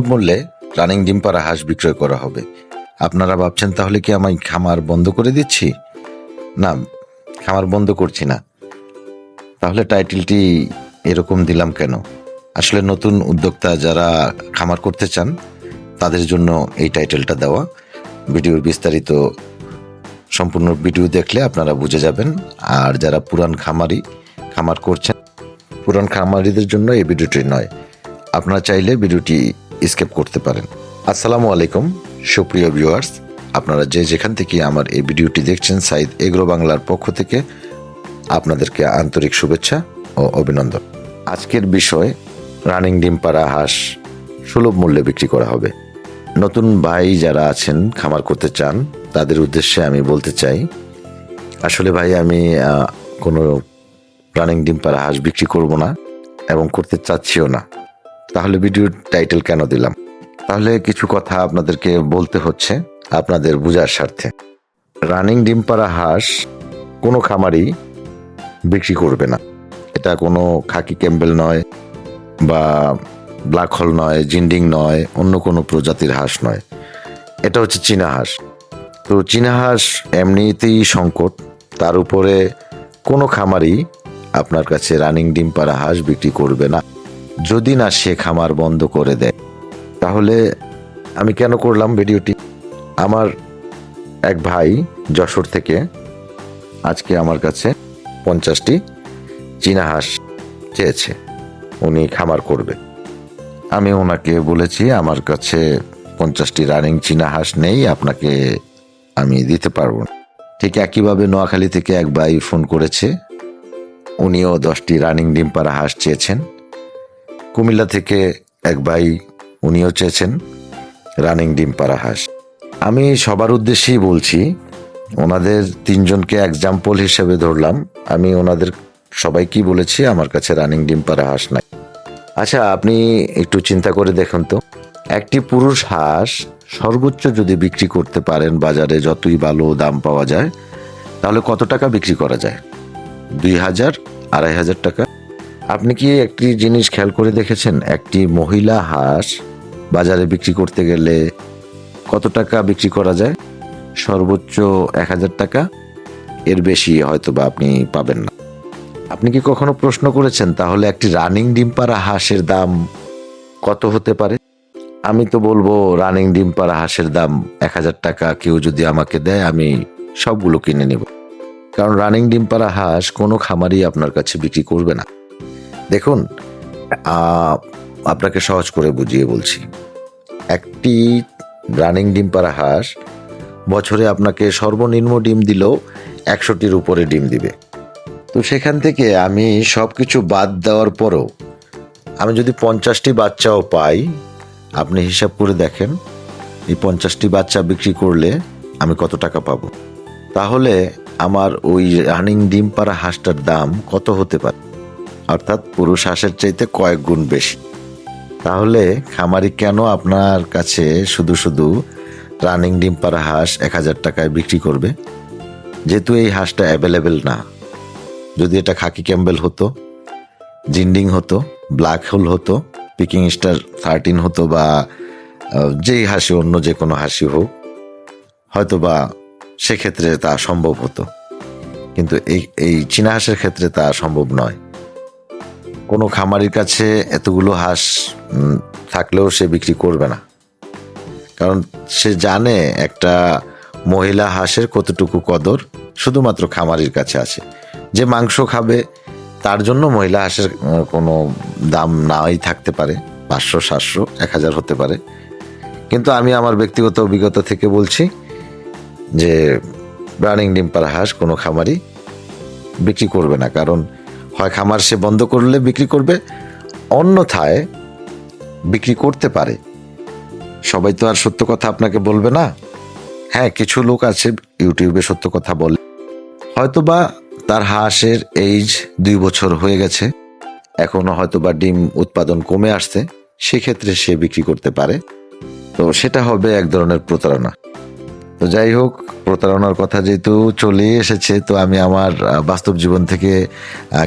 মূল্যে রানিং ডিম পাড়া হাঁস বিক্রয় করা হবে। আপনারা ভাবছেন তাহলে কি আমি খামার বন্ধ করে দিচ্ছি? না, খামার বন্ধ করছি না। তাহলে টাইটেলটি এরকম দিলাম কেন? আসলে নতুন উদ্যোক্তা যারা খামার করতে চান, তাদের জন্য এই টাইটেলটা দেওয়া। ভিডিওর বিস্তারিত সম্পূর্ণ ভিডিও দেখলে আপনারা বুঝে যাবেন। আর যারা পুরান খামারি, খামার করছেন, পুরান খামারিদের জন্য এই ভিডিওটি নয়। আপনারা চাইলে ভিডিওটি স্কেপ করতে পারেন। আসসালামু আলাইকুম, সুপ্রিয় ভিউয়ার্স আপনারা যে যেখান থেকে আমার এই ভিডিওটি দেখছেন, সাইদ এগ্রো বাংলার পক্ষ থেকে আপনাদেরকে আন্তরিক শুভেচ্ছা ও অভিনন্দন। আজকের বিষয়, রানিং ডিম পাড়া হাঁস সুলভ মূল্যে বিক্রি করা হবে। নতুন ভাই যারা আছেন, খামার করতে চান, তাদের উদ্দেশ্যে আমি বলতে চাই, আসলে ভাই, আমি কোনো রানিং ডিম পাড়া হাঁস বিক্রি করব না এবং করতে চাচ্ছিও না। তাহলে ভিডিওর টাইটেল কেন দিলাম? তাহলে কিছু কথা আপনাদেরকে বলতে হচ্ছে আপনাদের বোঝার স্বার্থে। রানিং ডিম পাড়া হাঁস কোনো খামারই বিক্রি করবে না। এটা কোনো খাকি ক্যাম্বেল নয় বা ব্ল্যাক হোল নয়, জিন্ডিং নয়, অন্য কোনো প্রজাতির হাঁস নয়। এটা হচ্ছে চীনা হাঁস। তো চীনা হাঁস এমনিতেই সংকট। তার উপরে কোনো খামারই আপনার কাছে রানিং ডিম পাড়া হাঁস বিক্রি করবে না। যদি না সে খামার বন্ধ করে দেয়, তাহলে আমি কেন করলাম ভিডিওটি? আমার এক ভাই যশোর থেকে আজকে আমার কাছে পঞ্চাশটি চীনা হাঁস চেয়েছে। উনি খামার করবে। আমি ওনাকে বলেছি, আমার কাছে পঞ্চাশটি রানিং চীনা হাঁস নেই, আপনাকে আমি দিতে পারব না। ঠিক একইভাবে নোয়াখালী থেকে এক ভাই ফোন করেছে। উনিও দশটি রানিং ডিম পাড়া হাঁস চেয়েছেন। কুমিল্লা থেকে এক ভাই উনিও চেয়েছেন রানিং ডিম পাড়া হাঁস। আমি সবার উদ্দেশ্যেই বলছি, ওনাদের তিনজনকে এক্সাম্পল হিসেবে ধরলাম। আমি ওনাদের সবাইকেই বলেছি, আমার কাছে রানিং ডিম পাড়া হাঁস নাই। আচ্ছা আপনি একটু চিন্তা করে দেখুন তো। একটি পুরুষ হাঁস সর্বোচ্চ যদি বিক্রি করতে পারেন বাজারে যতই ভালো দাম পাওয়া যায়, তাহলে কত টাকা বিক্রি করা যায়? দুই হাজার, আড়াই হাজার টাকা। আপনি কি একটি জিনিস খেয়াল করে দেখেছেন? একটি মহিলা হাঁস বাজারে বিক্রি করতে গেলে কত টাকা বিক্রি করা যায়? সর্বোচ্চ এক হাজার টাকা? এর বেশি হয়তো বা আপনি পাবেন না। আপনি কি কখনো প্রশ্ন করেছেন, তাহলে একটি রানিং ডিম পাড়া হাঁসের দাম কত হতে পারে? আমি তো বলব, রানিং ডিম পাড়া হাঁসের দাম এক হাজার টাকা, কেউ যদি আমাকে দেয়, আমি সবগুলো কিনে নেব। কারণ রানিং ডিম পাড়া হাঁস কোনো খামারই আপনার কাছে বিক্রি করবে না। দেখুন আপনাকে সহজ করে বুঝিয়ে বলছি। একটি রানিং ডিম পাড়া হাঁস বছরে আপনাকে সর্বনিম্ন ডিম দিলেও একশোটির উপরে ডিম দিবে। তো সেখান থেকে আমি সব কিছু বাদ দেওয়ার পরও আমি যদি পঞ্চাশটি বাচ্চাও পাই, আপনি হিসাব করে দেখেন, এই পঞ্চাশটি বাচ্চা বিক্রি করলে আমি কত টাকা পাবো? তাহলে আমার ওই রানিং ডিম পাড়া হাঁসটার দাম কত হতে পারে? অর্থাৎ পুরুষ হাঁসের চাইতে কয়েক গুণ বেশি। তাহলে খামারি কেন আপনার কাছে শুধু শুধু রানিং ডিম পাড়া হাঁস এক হাজার টাকায় বিক্রি করবে? যেহেতু এই হাঁসটা অ্যাভেলেবেল না। যদি এটা খাকি ক্যাম্বেল হতো, জিন্ডিং হতো, ব্ল্যাক হোল হতো, পিকিং স্টার থার্টিন হতো বা যেই হাসি অন্য যে কোনো হাসি হোক হয়তো বা সেক্ষেত্রে তা সম্ভব হতো। কিন্তু এই এই চীনা হাঁসের ক্ষেত্রে তা সম্ভব নয়। কোনো খামারির কাছে এতগুলো হাঁস থাকলেও সে বিক্রি করবে না। কারণ সে জানে একটা মহিলা হাঁসের কতটুকু কদর শুধুমাত্র খামারির কাছে আছে। যে মাংস খাবে, তার জন্য মহিলা হাঁসের কোনো দাম নাই থাকতে পারে, পাঁচশো, সাতশো, এক হাজার হতে পারে। কিন্তু আমি আমার ব্যক্তিগত অভিজ্ঞতা থেকে বলছি যে, রানিং ডিম্পার হাঁস কোনো খামারি বিক্রি করবে না। কারণ হয় খামার সে বন্ধ করলে বিক্রি করবে, অন্যথায় বিক্রি করতে পারে। সবাই তো আর সত্য কথা আপনাকে বলবে না। হ্যাঁ কিছু লোক আছে ইউটিউবে সত্য কথা বলে। হয়তোবা তার হাঁসের এইজ দুই বছর হয়ে গেছে। এখনও হয়তোবা ডিম উৎপাদন কমে আসছে। সেক্ষেত্রে সে বিক্রি করতে পারে। তো সেটা হবে এক ধরনের প্রতারণা। তো যাই হোক, প্রতারণার কথা যেহেতু চলে এসেছে, তো আমি আমার বাস্তব জীবন থেকে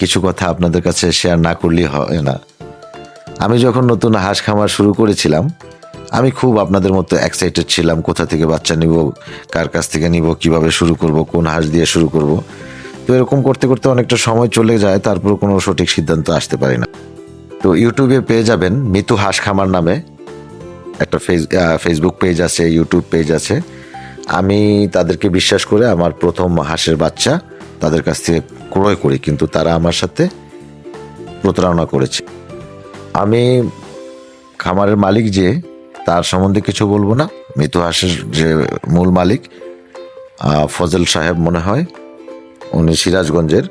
কিছু কথা আপনাদের কাছে শেয়ার না করলেই হয় না। আমি যখন নতুন হাঁস খামার শুরু করেছিলাম, আমি খুব আপনাদের মতো এক্সাইটেড ছিলাম, কোথা থেকে বাচ্চা নিব, কার কাছ থেকে নিব, কীভাবে শুরু করব, কোন হাঁস দিয়ে শুরু করব। তো এরকম করতে করতে অনেকটা সময় চলে যায় তারপর কোনো সঠিক সিদ্ধান্ত আসতে পারি না। তো ইউটিউবে পেয়ে যাবেন মিতু হাঁস খামার নামে একটা ফেস ফেসবুক পেজ আছে ইউটিউব পেজ আছে। আমি তাদেরকে বিশ্বাস করে আমার প্রথম হাঁসের বাচ্চা তাদের কাছ থেকে ক্রয় করি, কিন্তু তারা আমার সাথে প্রতারণা করেছে। আমি খামারের মালিক যে, তার সম্বন্ধে কিছু বলব না। মৃত্যু হাঁসের যে মূল মালিক ফজল সাহেব মনে হয়, উনি সিরাজগঞ্জের।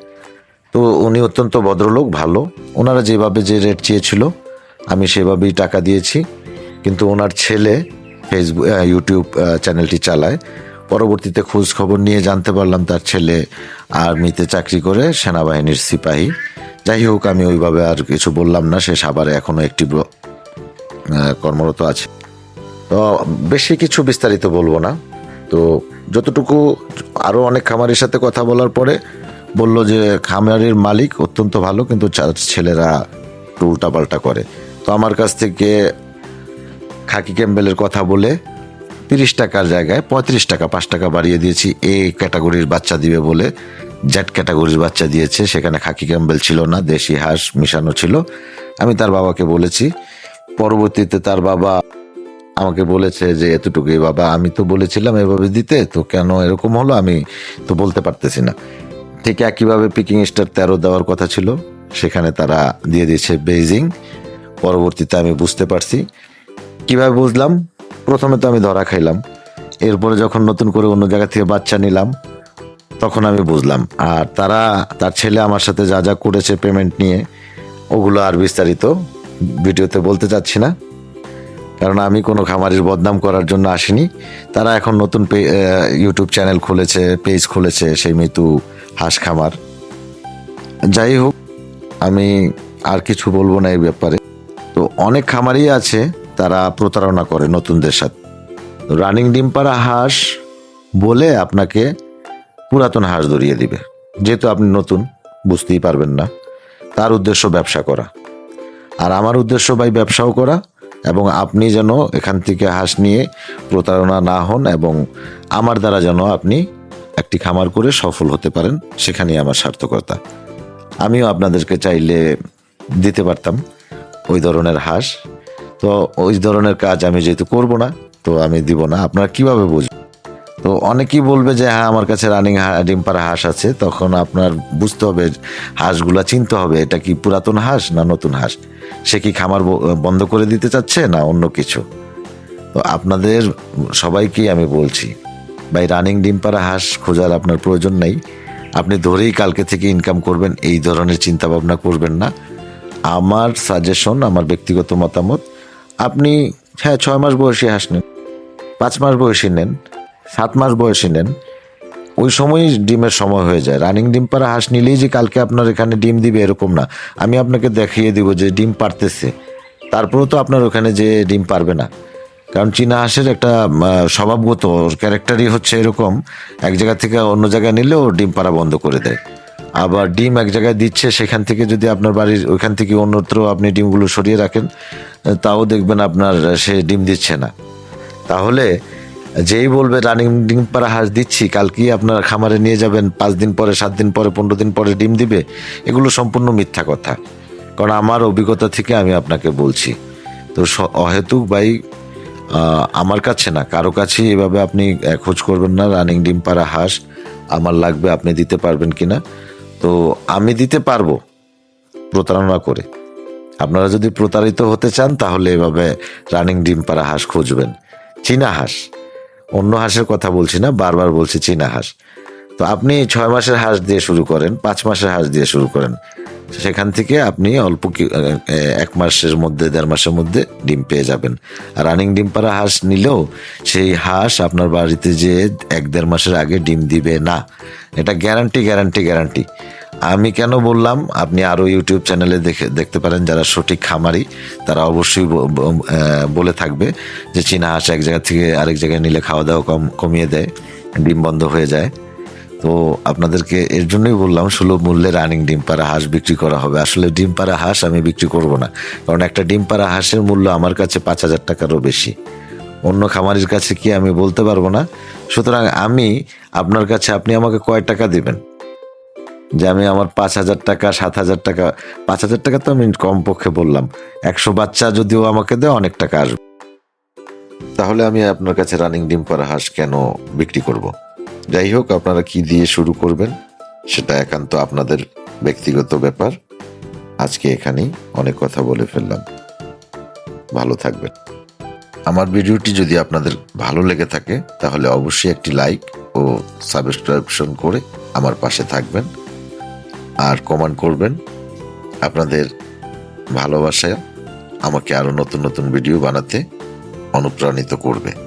তো উনি অত্যন্ত ভদ্রলোক, ভালো। ওনারা যেভাবে যে রেট চেয়েছিল, আমি সেভাবেই টাকা দিয়েছি। কিন্তু ওনার ছেলে ফেসবুক ইউটিউব চ্যানেলটি চালায়। পরবর্তীতে খোঁজ খবর নিয়ে জানতে পারলাম তার ছেলে আর্মিতে চাকরি করে সেনাবাহিনীর সিপাহী। যাই হোক, আমি ওইভাবে আর কিছু বললাম না, সে সাবারে এখনও একটি কর্মরত আছে। তো বেশি কিছু বিস্তারিত বলব না। তো যতটুকু আরও অনেক খামারের সাথে কথা বলার পরে বলল যে, খামারের মালিক অত্যন্ত ভালো, কিন্তু ছেলেরা উল্টাপাল্টা করে। তো আমার কাছ থেকে খাকি ক্যাম্বেলের কথা বলে তিরিশ টাকার জায়গায় পঁয়ত্রিশ টাকা, পাঁচ টাকা বাড়িয়ে দিয়েছি। এ ক্যাটাগরির বাচ্চা দিবে বলে জ্যাট ক্যাটাগরির বাচ্চা দিয়েছে। সেখানে খাকি ক্যাম্বেল ছিল না, দেশি হাঁস মিশানো ছিল। আমি তার বাবাকে বলেছি, পরবর্তীতে তার বাবা আমাকে বলেছে যে এতটুকুই বাবা আমি তো বলেছিলাম এভাবে দিতে, তো কেন এরকম হলো আমি তো বলতে পারতেছি না। ঠিক একইভাবে পিকিং স্টার তেরো দেওয়ার কথা ছিল, সেখানে তারা দিয়ে দিয়েছে বেইজিং পরবর্তীতে আমি বুঝতে পারছি কীভাবে বুঝলাম? প্রথমে তো আমি ধরা খাইলাম। এরপরে যখন নতুন করে অন্য জায়গা থেকে বাচ্চা নিলাম, তখন আমি বুঝলাম। আর তারা, তার ছেলে আমার সাথে যা যা করেছে পেমেন্ট নিয়ে, ওগুলো আর বিস্তারিত ভিডিওতে বলতে চাচ্ছি না। কারণ আমি কোনো খামারির বদনাম করার জন্য আসিনি। তারা এখন নতুন পে- ইউটিউব চ্যানেল খুলেছে পেজ খুলেছে, সেই মৃত্যু হাঁস খামার। যাই হোক, আমি আর কিছু বলব না এই ব্যাপারে। তো অনেক খামারই আছে তারা প্রতারণা করে নতুনদের সাথে। রানিং ডিম পাড়া হাঁস বলে আপনাকে পুরাতন হাঁস ধরিয়ে দিবে। যেহেতু আপনি নতুন, বুঝতেই পারবেন না। তার উদ্দেশ্য ব্যবসা করা। আর আমার উদ্দেশ্য ভাই ব্যবসাও করা এবং আপনি যেন এখান থেকে হাঁস নিয়ে প্রতারণা না হন এবং আমার দ্বারা যেন আপনি একটি খামার করে সফল হতে পারেন, সেখানেই আমার সার্থকতা। আমিও আপনাদেরকে চাইলে দিতে পারতাম ওই ধরনের হাঁস। তো ওই ধরনের কাজ আমি যেহেতু করব না, তো আমি দিব না। আপনারা কীভাবে বুঝবেন? তো অনেকেই বলবে যে হ্যাঁ আমার কাছে রানিং ডিম পাড়া হাঁস আছে। তখন আপনার বুঝতে হবে, হাঁসগুলা চিনতে হবে, এটা কি পুরাতন হাঁস না নতুন হাঁস? সে কি খামার বন্ধ করে দিতে চাচ্ছে না অন্য কিছু? তো আপনাদের সবাইকেই আমি বলছি, ভাই রানিং ডিম পাড়া হাঁস খোঁজার আপনার প্রয়োজন নেই। আপনি ধরেই কালকে থেকে ইনকাম করবেন, এই ধরনের চিন্তা ভাবনা করবেন না। আমার সাজেশন আমার ব্যক্তিগত মতামত আপনি হ্যাঁ ছয় মাস বয়সী হাঁস নেন, পাঁচ মাস বয়সী নেন, সাত মাস বয়সী নেন, ওই সময়ই ডিমের সময় হয়ে যায়। রানিং ডিম পাড়া হাঁস নিলেই যে কালকে আপনার এখানে ডিম দিবে এরকম না। আমি আপনাকে দেখিয়ে দিব যে ডিম পারতেছে তারপরেও তো আপনার ওখানে যে ডিম পারবে না। কারণ চীনা হাঁসের একটা স্বভাবগত ক্যারেক্টারই হচ্ছে এরকম। এক জায়গা থেকে অন্য জায়গায় নিলে ও ডিম পাড়া বন্ধ করে দেয়। আবার ডিম এক জায়গায় দিচ্ছে, সেখান থেকে যদি আপনার বাড়ির ওইখান থেকে অন্যত্র আপনি ডিমগুলো সরিয়ে রাখেন, তাও দেখবেন আপনার সে ডিম দিচ্ছে না। তাহলে যেই বলবে রানিং ডিম পাড়া হাঁস দিচ্ছি, কালকেই আপনার খামারে নিয়ে যাবেন, পাঁচ দিন পরে, সাত দিন পরে, পনেরো দিন পরে ডিম দিবে, এগুলো সম্পূর্ণ মিথ্যা কথা। কারণ আমার অভিজ্ঞতা থেকে আমি আপনাকে বলছি। তো অহেতুক বাই আমার কাছে না, কারও কাছে এভাবে আপনি খোঁজ করবেন না, রানিং ডিম পাড়া হাঁস আমার লাগবে, আপনি দিতে পারবেন কিনা। তো আমি দিতে পারব প্রতারণা করে। আপনারা যদি প্রতারিত হতে চান, তাহলে এভাবে রানিং ডিম পাড়া হাঁস খুঁজবেন। চীনা হাঁস। অন্য হাঁসের কথা বলছি না, বারবার বলছি চীনা হাঁস। তো আপনি ছয় মাসের হাঁস দিয়ে শুরু করেন, পাঁচ মাসের হাঁস দিয়ে শুরু করেন। সেখান থেকে আপনি অল্প এক মাসের মধ্যে, দেড় মাসের মধ্যে ডিম পেয়ে যাবেন। আর রানিং ডিম পাড়া হাঁস নিলেও সেই হাঁস আপনার বাড়িতে যে এক দেড় মাসের আগে ডিম দিবে না, এটা গ্যারান্টি গ্যারান্টি গ্যারান্টি আমি কেন বললাম, আপনি আরও ইউটিউব চ্যানেলে দেখে দেখতে পারেন যারা সঠিক খামারি, তারা অবশ্যই বলে থাকবে যে চীনা হাঁস এক জায়গা থেকে আরেক জায়গায় নিলে খাওয়া দাওয়া কম কমিয়ে দেয়, ডিম বন্ধ হয়ে যায়। তো আপনাদেরকে এর জন্যই বললাম, সুলভ মূল্যে রানিং ডিম পাড়া হাঁস বিক্রি করা হবে। আসলে ডিম পাড়া হাঁস আমি বিক্রি করব না, কারণ একটা ডিম পাড়া হাঁসের মূল্য আমার কাছে পাঁচ হাজার টাকারও বেশি। অন্য খামারির কাছে কি আমি বলতে পারব না? সুতরাং আমি, আপনার কাছে আপনি আমাকে কয় টাকা দেবেন? যে আমি আমার পাঁচ হাজার টাকা, সাত হাজার টাকা, পাঁচ হাজার টাকা তো আমি কমপক্ষে বললাম। একশো বাচ্চা যদিও আমাকে দেয়, অনেক টাকা আসবে। তাহলে আমি আপনার কাছে রানিং ডিম পাড়া হাঁস কেন বিক্রি করব। যাই হোক, আপনারা কি দিয়ে শুরু করবেন সেটা একান্ত আপনাদের ব্যক্তিগত ব্যাপার। আজকে এখানেই অনেক কথা বলে ফেললাম। ভালো থাকবেন। আমার ভিডিওটি যদি আপনাদের ভালো লেগে থাকে, তাহলে অবশ্যই একটি লাইক ও সাবস্ক্রিপশন করে আমার পাশে থাকবেন। আর কমেন্ট করবেন, আপনাদের ভালোবাসায় আমাকে আরও নতুন নতুন ভিডিও বানাতে অনুপ্রাণিত করবে।